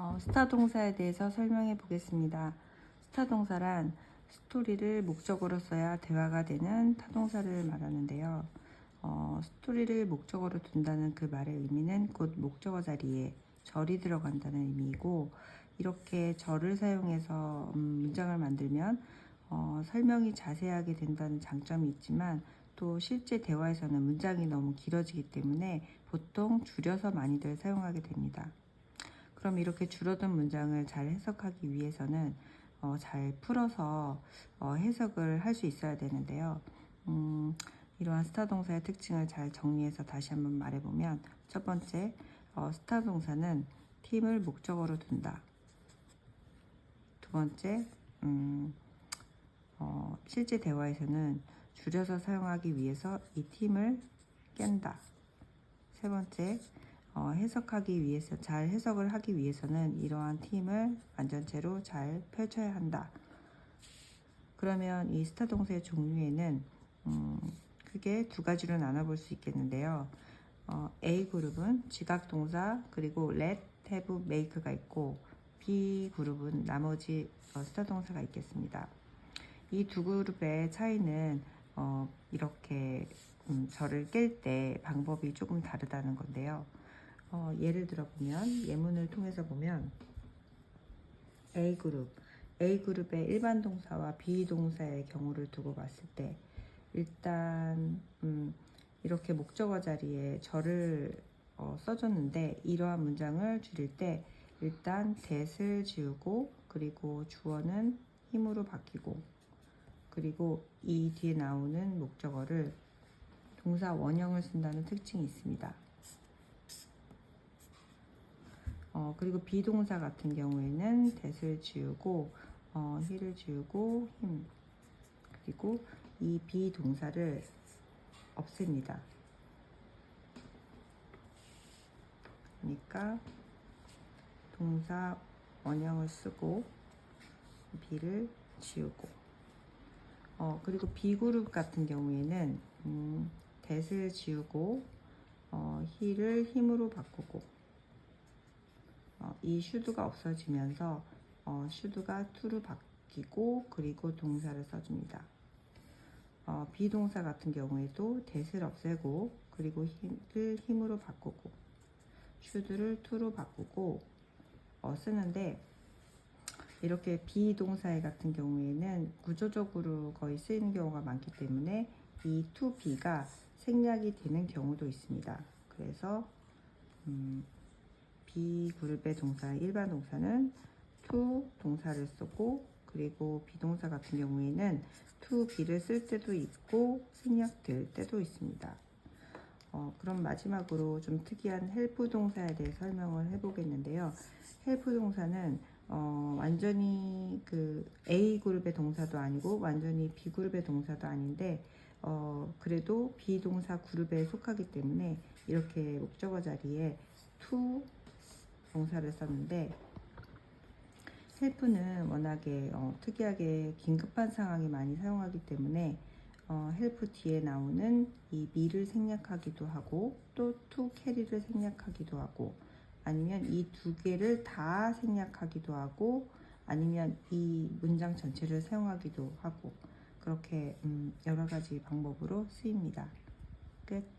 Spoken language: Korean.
어, 스타 동사에 대해서 설명해 보겠습니다. 스타 동사란 스토리를 목적으로 써야 대화가 되는 타동사를 말하는데요. 어, 스토리를 목적으로 둔다는 그 말의 의미는 곧 목적어 자리에 절이 들어간다는 의미이고 이렇게 절을 사용해서 음, 문장을 만들면 어, 설명이 자세하게 된다는 장점이 있지만 또 실제 대화에서는 문장이 너무 길어지기 때문에 보통 줄여서 많이들 사용하게 됩니다. 그럼 이렇게 줄어든 문장을 잘 해석하기 위해서는 어, 잘 풀어서 어, 해석을 할 수 있어야 되는데요. 음, 이러한 스타 동사의 특징을 잘 정리해서 다시 한번 말해보면 첫 번째, 어, 스타 동사는 팀을 목적어로 둔다. 두 번째, 음, 어, 실제 대화에서는 줄여서 사용하기 위해서 이 팀을 깬다. 세 번째, 어, 해석하기 위해서 잘 해석을 하기 위해서는 이러한 팀을 완전체로 잘 펼쳐야 한다. 그러면 이 스타 동사의 종류에는 음, 크게 두 가지로 나눠볼 수 있겠는데요. 어, A 그룹은 지각 동사 그리고 let, have, make가 있고 B 그룹은 나머지 어, 스타 동사가 있겠습니다. 이 두 그룹의 차이는 어, 이렇게 음, 절을 깰때 방법이 조금 다르다는 건데요. 어, 예를 들어 보면 예문을 통해서 보면 A 그룹, A 그룹의 일반 동사와 B 동사의 경우를 두고 봤을 때 일단 음, 이렇게 목적어 자리에 절을 어, 써줬는데 이러한 문장을 줄일 때 일단 that을 지우고 그리고 주어는 힘으로 바뀌고 그리고 이 뒤에 나오는 목적어를 동사 원형을 쓴다는 특징이 있습니다. 어, 그리고 비동사 같은 경우에는 that을 지우고 어, he를 지우고 힘. 그리고 이 비동사를 없앱니다. 그러니까 동사 원형을 쓰고 비를 지우고. 어, 그리고 비그룹 같은 경우에는 음, that을 지우고 어, he를 힘으로 바꾸고 어, 이 슈드가 없어지면서 어, 슈드가 to로 바뀌고 그리고 동사를 써줍니다. 어, 비동사 같은 경우에도 that을 없애고 그리고 힘을 힘으로 바꾸고 슈드를 to로 바꾸고 어, 쓰는데 이렇게 비동사의 같은 경우에는 구조적으로 거의 쓰이는 경우가 많기 때문에 이 to be가 생략이 되는 경우도 있습니다. 그래서 음, B 그룹의 동사 일반 동사는 to 동사를 쓰고 그리고 비동사 같은 경우에는 to be를 쓸 때도 있고 생략될 때도 있습니다. 어, 그럼 마지막으로 좀 특이한 help 동사에 대해 설명을 해보겠는데요. help 동사는 어, 완전히 그 A 그룹의 동사도 아니고 완전히 B 그룹의 동사도 아닌데 어, 그래도 비동사 그룹에 속하기 때문에 이렇게 목적어 자리에 to 동사를 썼는데 헬프는 워낙에 어, 특이하게 긴급한 상황에 많이 사용하기 때문에 어, 헬프 뒤에 나오는 이 미를 생략하기도 하고 또 to 캐리를 생략하기도 하고 아니면 이 두 개를 다 생략하기도 하고 아니면 이 문장 전체를 사용하기도 하고 그렇게 음, 여러 가지 방법으로 쓰입니다. 끝.